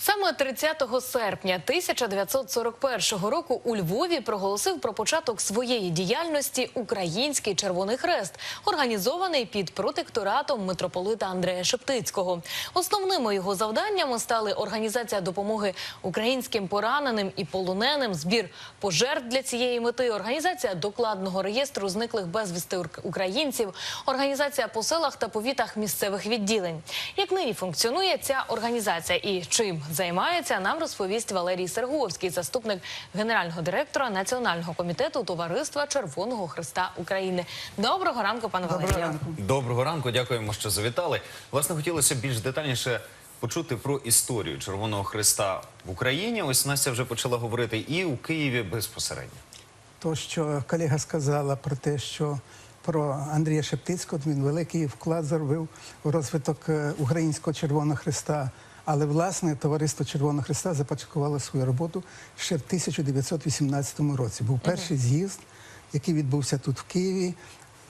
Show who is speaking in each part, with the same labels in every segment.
Speaker 1: So Саме 30 серпня 1941 року у Львові проголосив про початок своєї діяльності Український Червоний Хрест, організований під протекторатом митрополита Андрея Шептицького. Основними його завданнями стали організація допомоги українським пораненим і полоненим, збір пожертв для цієї мети, організація докладного реєстру зниклих безвісти українців, організація по селах та повітах місцевих відділень. Як нині функціонує ця організація і чим займається, нам розповість Валерій Серговський, заступник генерального директора Національного комітету Товариства Червоного Христа України. Доброго ранку, пане Валерію.
Speaker 2: Доброго ранку, дякуємо, що завітали. Власне, хотілося більш детальніше почути про історію Червоного Христа в Україні. Ось Настя вже почала говорити і у Києві безпосередньо.
Speaker 3: То, що колега сказала про те, що про Андрія Шептицького, він великий вклад зробив у розвиток е, Українського Червоного Христа. Але власне товариство Червоного Христа започаткувало свою роботу ще в 1918 році. Був перший з'їзд, який відбувся тут в Києві.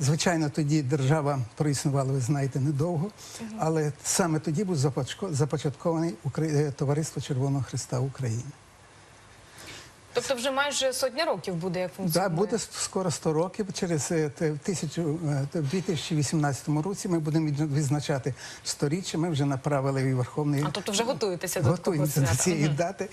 Speaker 3: Звичайно, тоді держава проіснувала, ви знаєте, недовго, але саме тоді був започаткований е, товариство Червоного Христа України.
Speaker 1: Тобто, вже майже сотня років буде як функціонує.
Speaker 3: Да, буде скоро 100 років. Через е, в тисячу е, те- в 2018 році ми будемо від- відзначати сторіччя. Ми вже направили і Верховний
Speaker 1: А тобто вже готуєтеся до такого
Speaker 3: готуємося до цієї дати.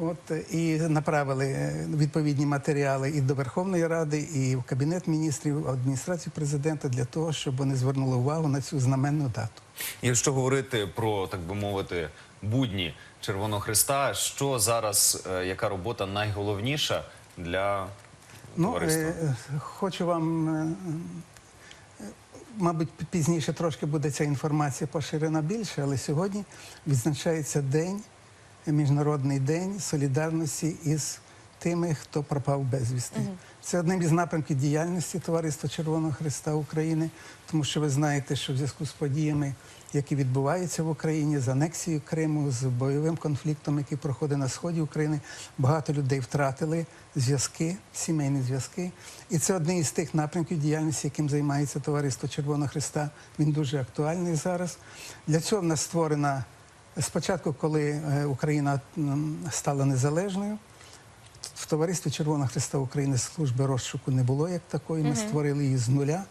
Speaker 3: От е, і направили е, відповідні матеріали і до Верховної Ради, і в Кабінет міністрів, в адміністрацію президента для того, щоб вони звернули увагу на цю знаменну дату.
Speaker 2: Якщо говорити про так би мовити будні Червоного Христа, що зараз, е, яка робота найголовніша для
Speaker 3: Ну,
Speaker 2: товариства?
Speaker 3: е, хочу вам, е, мабуть, пізніше трошки буде ця інформація поширена більше, але сьогодні відзначається день, Міжнародний день солідарності із тими, хто пропав безвісти. Це одним із напрямків діяльності Товариства Червоного Христа України, тому що ви знаєте, що в зв'язку з подіями, які відбуваються в Україні, з анексією Криму, з бойовим конфліктом, який проходить на сході України, багато людей втратили зв'язки, сімейні зв'язки. І це один із тих напрямків діяльності, яким займається Товариство Червоного Христа. Він дуже актуальний зараз. Для цього в нас створена спочатку, коли е, Україна стала незалежною. В товаристві Червоного Христа України служби розшуку не було як такої. Ми створили її з нуля.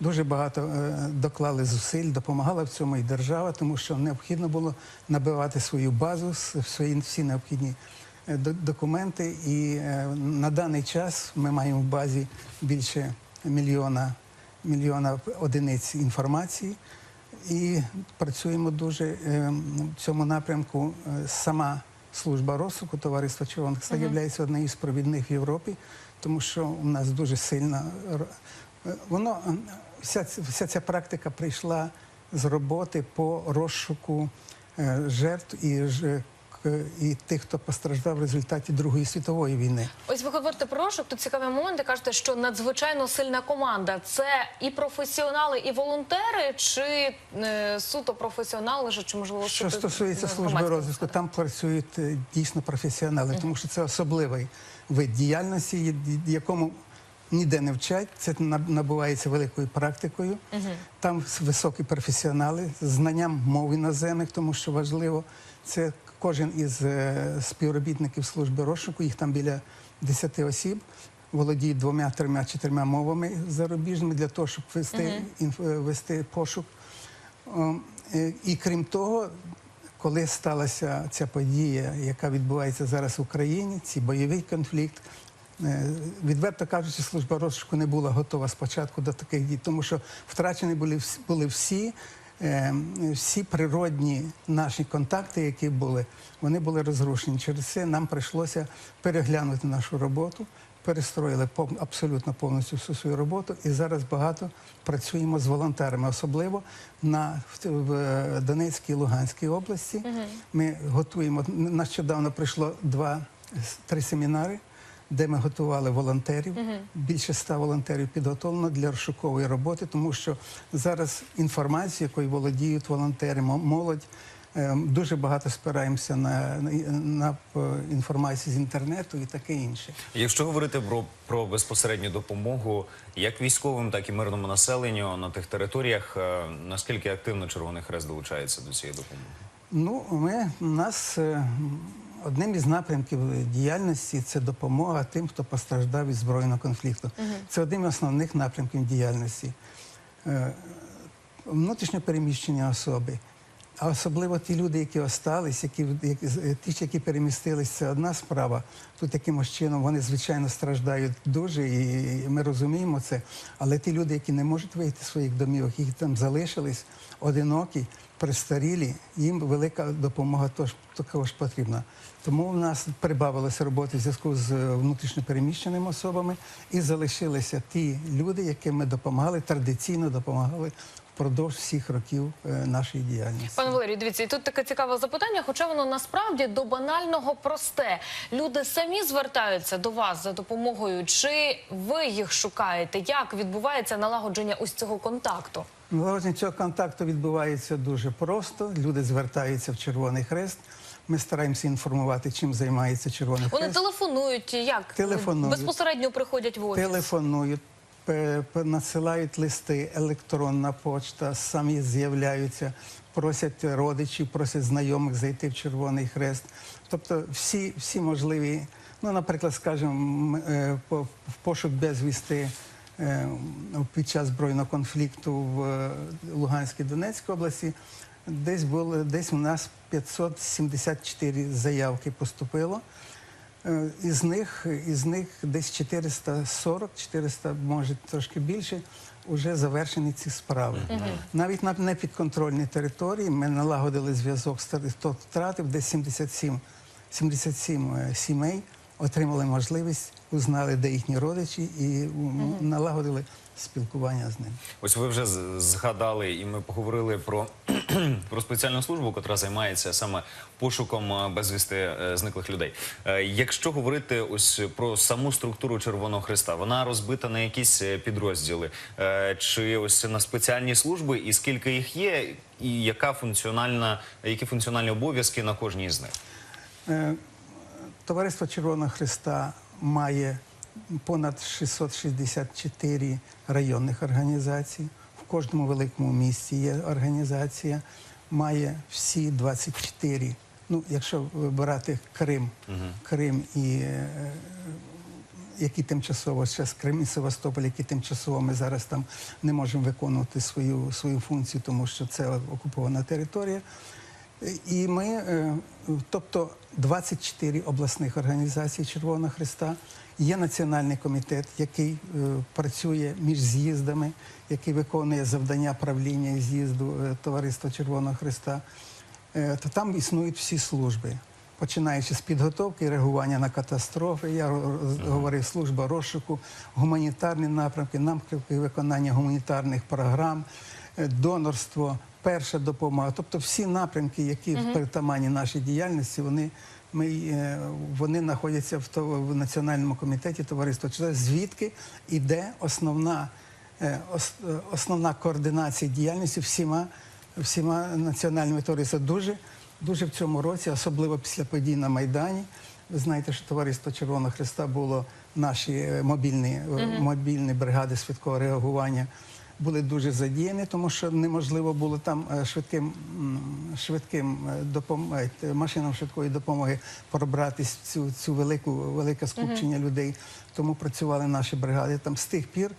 Speaker 3: Дуже багато е, доклали зусиль, допомагала в цьому і держава, тому що необхідно було набивати свою базу, свої всі необхідні е, документи. І е, на даний час ми маємо в базі більше мільйона, мільйона одиниць інформації. І працюємо дуже е, в цьому напрямку. Е, Сама служба розсуху товариства червоних Христа є однією з провідних в Європі, тому що у нас дуже сильна е, воно е, вся, вся ця практика прийшла з роботи по розшуку е, жертв і І тих, хто постраждав в результаті Другої світової війни.
Speaker 1: Ось ви говорите про розшук, тут цікавий момент, кажете, що надзвичайно сильна команда. Це і професіонали, і волонтери, чи е, суто професіонали, чи можливо
Speaker 3: Що стосується служби розвитку, там працюють е, дійсно професіонали, тому що це особливий вид діяльності, якому ніде не вчать. Це набувається великою практикою. Там високі професіонали з знанням мов іноземних, тому що важливо, це кожен із е, співробітників служби розшуку, їх там біля 10 осіб. Володіють двома, трьома, чотирма мовами зарубіжними для того, щоб вести, е, вести пошук. Е, І крім того, коли сталася ця подія, яка відбувається зараз в Україні, цей бойовий конфлікт, відверто кажучи, служба розшуку не була готова спочатку до таких дій, тому що втрачені були, були всі. Е, Всі природні наші контакти, які були, вони були розрушені. Через це нам прийшлося переглянути нашу роботу, перестроїли абсолютно повністю всю свою роботу, і зараз багато працюємо з волонтерами, особливо на в, Донецькій і Луганській області. Ми готуємо нещодавно прийшло два три семінари. Де ми готували волонтерів, більше ста волонтерів підготовлено для розшукової роботи, тому що зараз інформація, якою володіють волонтери, молодь, е, дуже багато спираємося на, на, на інформацію з інтернету і таке інше.
Speaker 2: Якщо говорити про, про безпосередню допомогу як військовим, так і мирному населенню на тих територіях, е, наскільки активно Червоний Хрест долучається до цієї допомоги?
Speaker 3: Ну, ми у нас е, одним із напрямків діяльності це допомога тим, хто постраждав від збройного конфлікту. Це один із основних напрямків діяльності. Е, Внутрішньо переміщені особи. А особливо ті люди, які остались, які, які ті, які перемістились, це одна справа. Тут якимось чином вони, звичайно, страждають дуже, і ми розуміємо це. Але ті люди, які не можуть вийти з своїх домівок, які там залишились, одинокі, престарілі, їм велика допомога також потрібна. Тому в нас прибавилося роботи в зв'язку з внутрішньопереміщеними особами і залишилися ті люди, яким ми допомагали, традиційно допомагали впродовж всіх років е, нашої діяльності.
Speaker 1: Пане Валерію, дивіться, і тут таке цікаве запитання, хоча воно насправді до банального просте. Люди самі звертаються до вас за допомогою, чи ви їх шукаєте? Як відбувається налагодження ось цього контакту?
Speaker 3: Налагодження цього контакту відбувається дуже просто. Люди звертаються в Червоний Хрест. Ми стараємося інформувати, чим займається Червоний
Speaker 1: Вони телефонують, як
Speaker 3: Телефонують.
Speaker 1: безпосередньо приходять в офіс.
Speaker 3: Телефонують, пе- листи, електронна почта, самі з'являються, просять родичів, просять знайомих зайти в Червоний Хрест. Тобто всі, всі можливі, ну, наприклад, скажімо, е, в пошук безвісти е, під час збройного конфлікту в е, Луганській Донецькій області. Десь було десь у нас 574 заявки поступило. Е, Із них, із них десь 440, 400, може трошки більше, вже завершені ці справи. Навіть на непідконтрольній території. Ми налагодили зв'язок з втратив, десь 77, 77 е, сімей отримали можливість, узнали, де їхні родичі, і налагодили спілкування з ними.
Speaker 2: Ось ви вже згадали, і ми поговорили про, про спеціальну службу, яка займається саме пошуком е, безвісти е, зниклих людей. Е, Якщо говорити ось про саму структуру Червоного Христа, вона розбита на якісь підрозділи, чи ось на спеціальні служби, і скільки їх є, і яка функціональна, які функціональні обов'язки на кожній з них?
Speaker 3: Товариство Червоного Христа має понад 664 районних організацій. В кожному великому місті є організація, має всі 24. Ну, якщо вибирати Крим, Крим і е, які тимчасово зараз Крим і Севастополь, які тимчасово ми зараз там не можемо виконувати свою, свою функцію, тому що це окупована територія. І ми, е, тобто 24 обласних організацій Червоного Христа, є національний комітет, який е, працює між з'їздами, який виконує завдання правління і з'їзду е, Товариства Червоного Христа. То там існують всі служби, починаючи з підготовки і реагування на катастрофи. Я говорив служба розшуку, гуманітарні напрямки, напрямки виконання гуманітарних програм, донорство, перша допомога. Тобто всі напрямки, які в притаманні нашій діяльності, вони. Ми, е, вони знаходяться в, то- в Національному комітеті товариства звідки йде основна, е, ос- е, основна координація діяльності всіма, всіма національними товариствами. Дуже, дуже в цьому році, особливо після подій на Майдані. Ви знаєте, що товариство Червоного Христа було наші мобільні, е, мобільні бригади швидкого реагування. Були дуже задіяні, тому що неможливо було там е, швидким, швидким е, допом... е, машинам швидкої допомоги пробратись в цю, цю велику, велике скупчення людей. Тому працювали наші бригади. Там з тих пір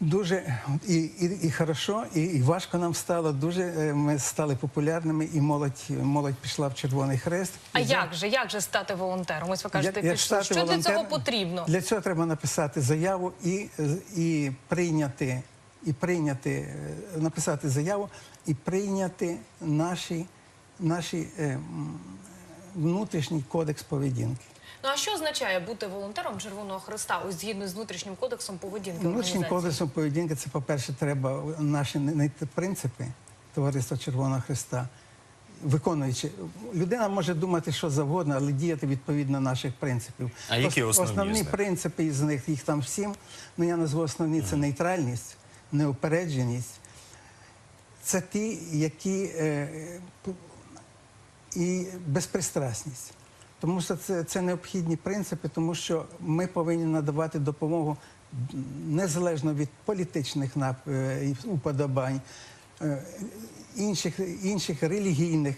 Speaker 3: дуже і, і, і хорошо, і, і важко нам стало. Дуже ми стали популярними, і молодь, молодь пішла в Червоний Хрест.
Speaker 1: А
Speaker 3: І
Speaker 1: як же, як же стати волонтером? Ось ви кажете,
Speaker 3: як- як
Speaker 1: пішли. Що для цього потрібно?
Speaker 3: Для цього треба написати заяву і, і прийняти, і прийняти, е, написати заяву і прийняти наші, наші е, внутрішній кодекс поведінки.
Speaker 1: Ну а що означає бути волонтером Червоного Христа? Ось згідно з внутрішнім кодексом поведінки
Speaker 3: Внутрішнім кодексом поведінки це, по-перше, треба наші принципи Товариства Червоного Христа. Виконуючи, людина може думати що завгодно, але діяти відповідно наших принципів.
Speaker 2: А які основні
Speaker 3: основні принципи із них, їх там всім. Ну я назву основні це нейтральність, неупередженість. Це ті, які е, і безпристрасність. Тому що це, це необхідні принципи, тому що ми повинні надавати допомогу незалежно від політичних нап- е, уподобань, е, інших, інших релігійних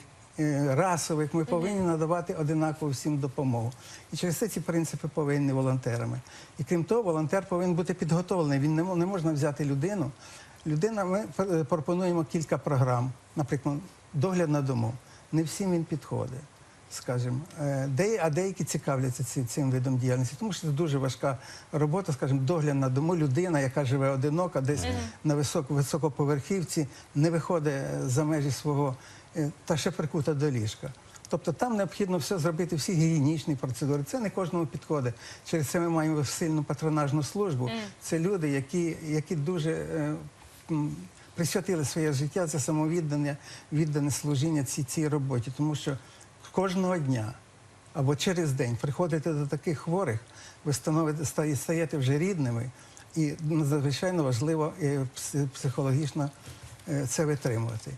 Speaker 3: расових. Ми повинні надавати одинаково всім допомогу. І через це ці принципи повинні волонтерами. І крім того, волонтер повинен бути підготовлений. Він не, мо- не можна взяти людину. Людина, ми е, пропонуємо кілька програм, наприклад, догляд на дому. Не всім він підходить скажімо, Е, де, а деякі цікавляться ці, цим видом діяльності, тому що це дуже важка робота, скажімо, догляд на дому. Людина, яка живе одинока, десь на високо, високоповерхівці, не виходить е, за межі свого е, та ще прикута до ліжка. Тобто там необхідно все зробити, всі гігієнічні процедури. Це не кожному підходить. Через це ми маємо сильну патронажну службу. Це люди, які, які дуже е, присвятили своє життя за самовіддання, віддане служіння цій, цій роботі, тому що кожного дня або через день приходите до таких хворих, ви становите, стаєте вже рідними, і надзвичайно важливо е, психологічно е, це витримувати.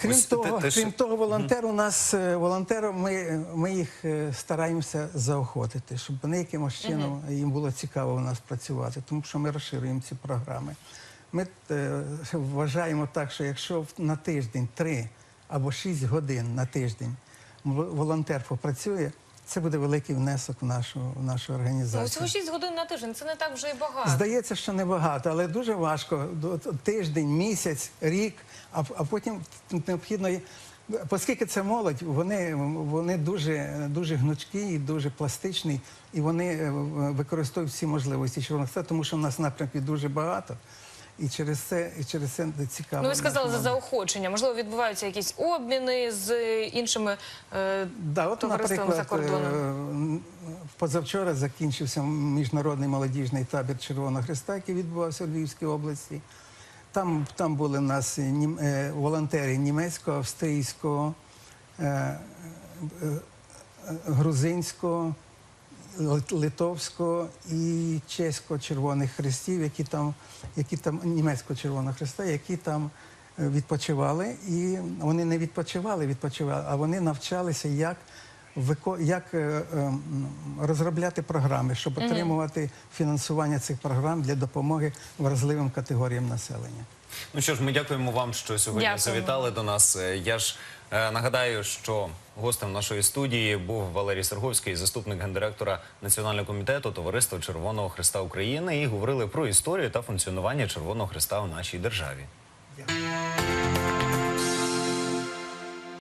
Speaker 3: Крім
Speaker 2: Ось
Speaker 3: того,
Speaker 2: те, що-
Speaker 3: крім того, волонтер у нас е, волонтером, ми, ми їх е, стараємося заохотити, щоб вони якимось чином їм було цікаво у нас працювати, тому що ми розширюємо ці програми. Ми е, вважаємо так, що якщо в- на тиждень три або шість годин на тиждень волонтер попрацює, це буде великий внесок в нашу, в нашу
Speaker 1: Ну,
Speaker 3: організацію.
Speaker 1: всього 6 годин на тиждень. Це не так вже і багато.
Speaker 3: Здається, що небагато, але дуже важко. Тиждень, місяць, рік, а, а потім необхідно. Оскільки це молодь, вони, вони дуже, дуже гнучкі і дуже пластичні, і вони е, використовують всі можливості Червоного Хреста, тому що в нас напрямків дуже багато. І через це, і через це цікаво.
Speaker 1: Ну, ви сказали за заохочення. Можливо, відбуваються якісь обміни з іншими е,
Speaker 3: Да, от,
Speaker 1: товариствами за кордоном.
Speaker 3: е, позавчора закінчився міжнародний молодіжний табір Червоного Христа, який відбувався у Львівській області. Там, там були в нас нім- е, волонтери німецького, австрійського, е, е, е, грузинського, лит- литовського і чесько-червоних Хрестів, які там, які там німецько-червоного хреста, які там е, відпочивали. І вони не відпочивали, відпочивали, а вони навчалися, як, як е, е, розробляти програми, щоб отримувати фінансування цих програм для допомоги вразливим категоріям населення.
Speaker 2: Ну що ж, ми дякуємо вам, що сьогодні
Speaker 1: Дякуємо.
Speaker 2: завітали до нас. Е, Я ж е, нагадаю, що гостем нашої студії був Валерій Серговський, заступник гендиректора Національного комітету Товариства Червоного Христа України. І говорили про історію та функціонування Червоного Христа у нашій державі.
Speaker 3: Дякую.